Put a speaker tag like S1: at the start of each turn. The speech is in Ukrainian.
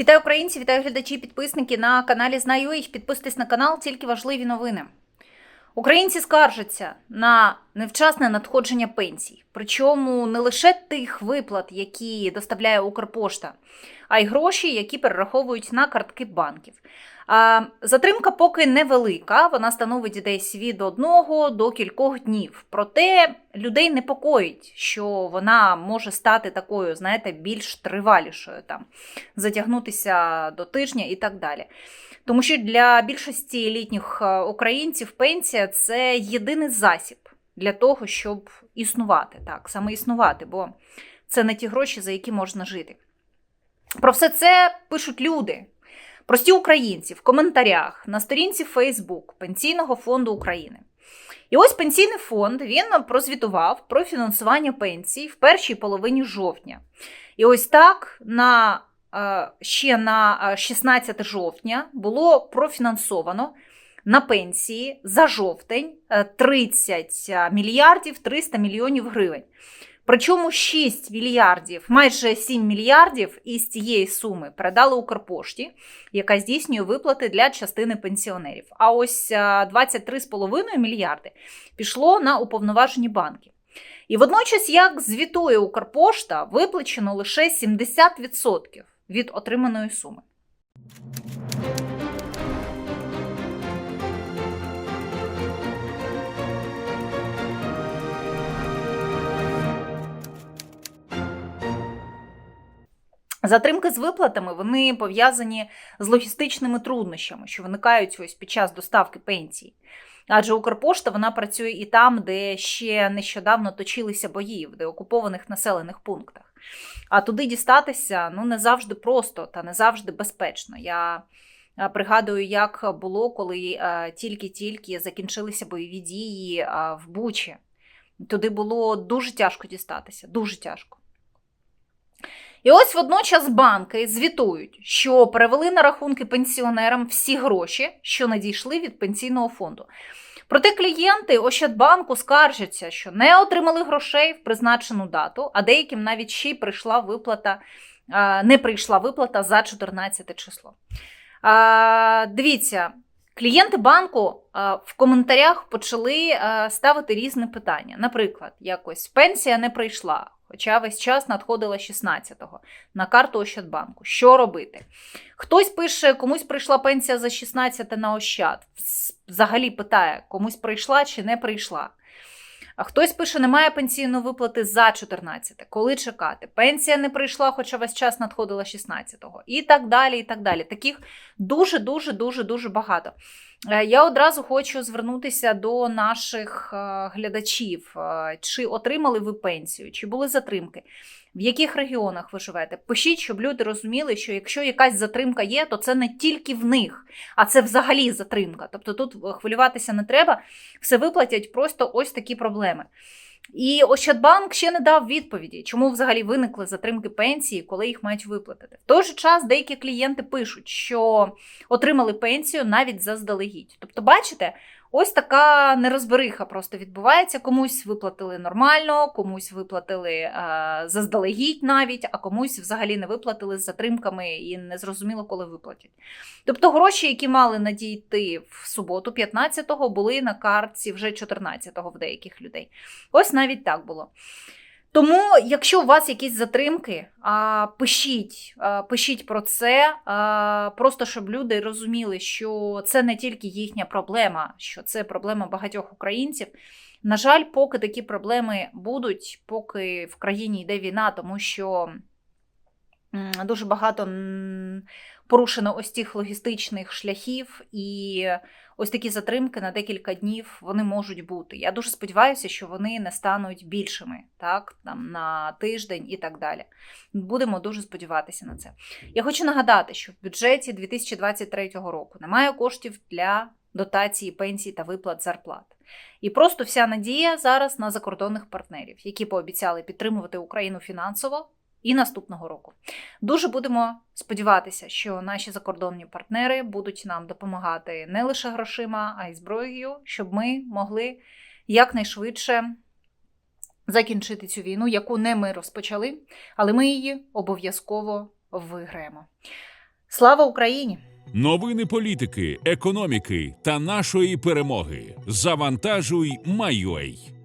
S1: Вітаю українці, вітаю глядачі, і підписники на каналі Знаю їх. Підписуйтесь на канал, тільки важливі новини. Українці скаржаться на невчасне надходження пенсій, причому не лише тих виплат, які доставляє Укрпошта, а й гроші, які перераховують на картки банків. Затримка поки невелика, вона становить десь від одного до кількох днів. Проте людей непокоїть, що вона може стати такою, знаєте, більш тривалішою, там затягнутися до тижня і так далі. Тому що для більшості літніх е, українців пенсія це єдиний засіб для того, щоб існувати, так, саме існувати, бо це не ті гроші, за які можна жити. Про все це пишуть люди, прості українці в коментарях на сторінці Facebook Пенсійного фонду України. І ось пенсійний фонд він прозвітував про фінансування пенсій в першій половині жовтня. І ось так на е, ще на е, 16 жовтня було профінансовано на пенсії за жовтень е, 30 мільярдів 300 мільйонів гривень. Причому 6 мільярдів, майже 7 мільярдів із цієї суми передали Укрпошті, яка здійснює виплати для частини пенсіонерів. А ось е, 23,5 мільярди пішло на уповноважені банки. І водночас, як звітує Укрпошта, виплачено лише 70% від отриманої суми. Затримки з виплатами вони пов'язані з логістичними труднощами, що виникають ось під час доставки пенсії. Адже Укрпошта вона працює і там, де ще нещодавно точилися бої, в деокупованих населених пунктах. А туди дістатися ну, не завжди просто та не завжди безпечно. Я е, пригадую, як було, коли е, тільки-тільки закінчилися бойові дії е, в Бучі. Туди було дуже тяжко дістатися, дуже тяжко. І ось водночас банки звітують, що перевели на рахунки пенсіонерам всі гроші, що надійшли від пенсійного фонду. Проте клієнти Ощадбанку скаржаться, що не отримали грошей в призначену дату, а деяким навіть ще й прийшла виплата, не прийшла виплата за 14 число. Дивіться, клієнти банку в коментарях почали ставити різні питання. Наприклад, якось пенсія не прийшла. Хоча весь час надходила 16-го на карту Ощадбанку. Що робити? Хтось пише, комусь прийшла пенсія за 16 на Ощад. Взагалі питає, комусь прийшла чи не прийшла. А хтось пише, немає пенсійної виплати за 14. Коли чекати? Пенсія не прийшла, хоча весь час надходила 16-го. І так далі. і так далі. Таких дуже-дуже дуже дуже багато. Е, Я одразу хочу звернутися до наших е, глядачів. Е, Чи отримали ви пенсію, чи були затримки? В яких регіонах ви живете? Пишіть, щоб люди розуміли, що якщо якась затримка є, то це не тільки в них, а це взагалі затримка. Тобто тут хвилюватися не треба, все виплатять просто ось такі проблеми. І Ощадбанк ще не дав відповіді, чому взагалі виникли затримки пенсії, коли їх мають виплатити. В той же час деякі клієнти пишуть, що отримали пенсію навіть заздалегідь. Тобто, бачите, ось така нерозбериха просто відбувається. Комусь виплатили нормально, комусь виплатили е, заздалегідь навіть, а комусь взагалі не виплатили з затримками і не зрозуміло, коли виплатять. Тобто гроші, які мали надійти в суботу, 15-го, були на картці вже 14-го в деяких людей. Ось навіть так було. Тому, якщо у вас якісь затримки, пишіть, пишіть про це, просто щоб люди розуміли, що це не тільки їхня проблема, що це проблема багатьох українців. На жаль, поки такі проблеми будуть, поки в країні йде війна, тому що дуже багато порушено ось тих логістичних шляхів, і ось такі затримки на декілька днів вони можуть бути. Я дуже сподіваюся, що вони не стануть більшими, так, там, на тиждень і так далі. Будемо дуже сподіватися на це. Я хочу нагадати, що в бюджеті 2023 року немає коштів для дотації, пенсій та виплат зарплат. І просто вся надія зараз на закордонних партнерів, які пообіцяли підтримувати Україну фінансово і наступного року. Дуже будемо сподіватися, що наші закордонні партнери будуть нам допомагати не лише грошима, а й зброєю, щоб ми могли якнайшвидше закінчити цю війну, яку не ми розпочали, але ми її обов'язково виграємо. Слава Україні!
S2: Новини політики, економіки та нашої перемоги. Завантажуй, Майой.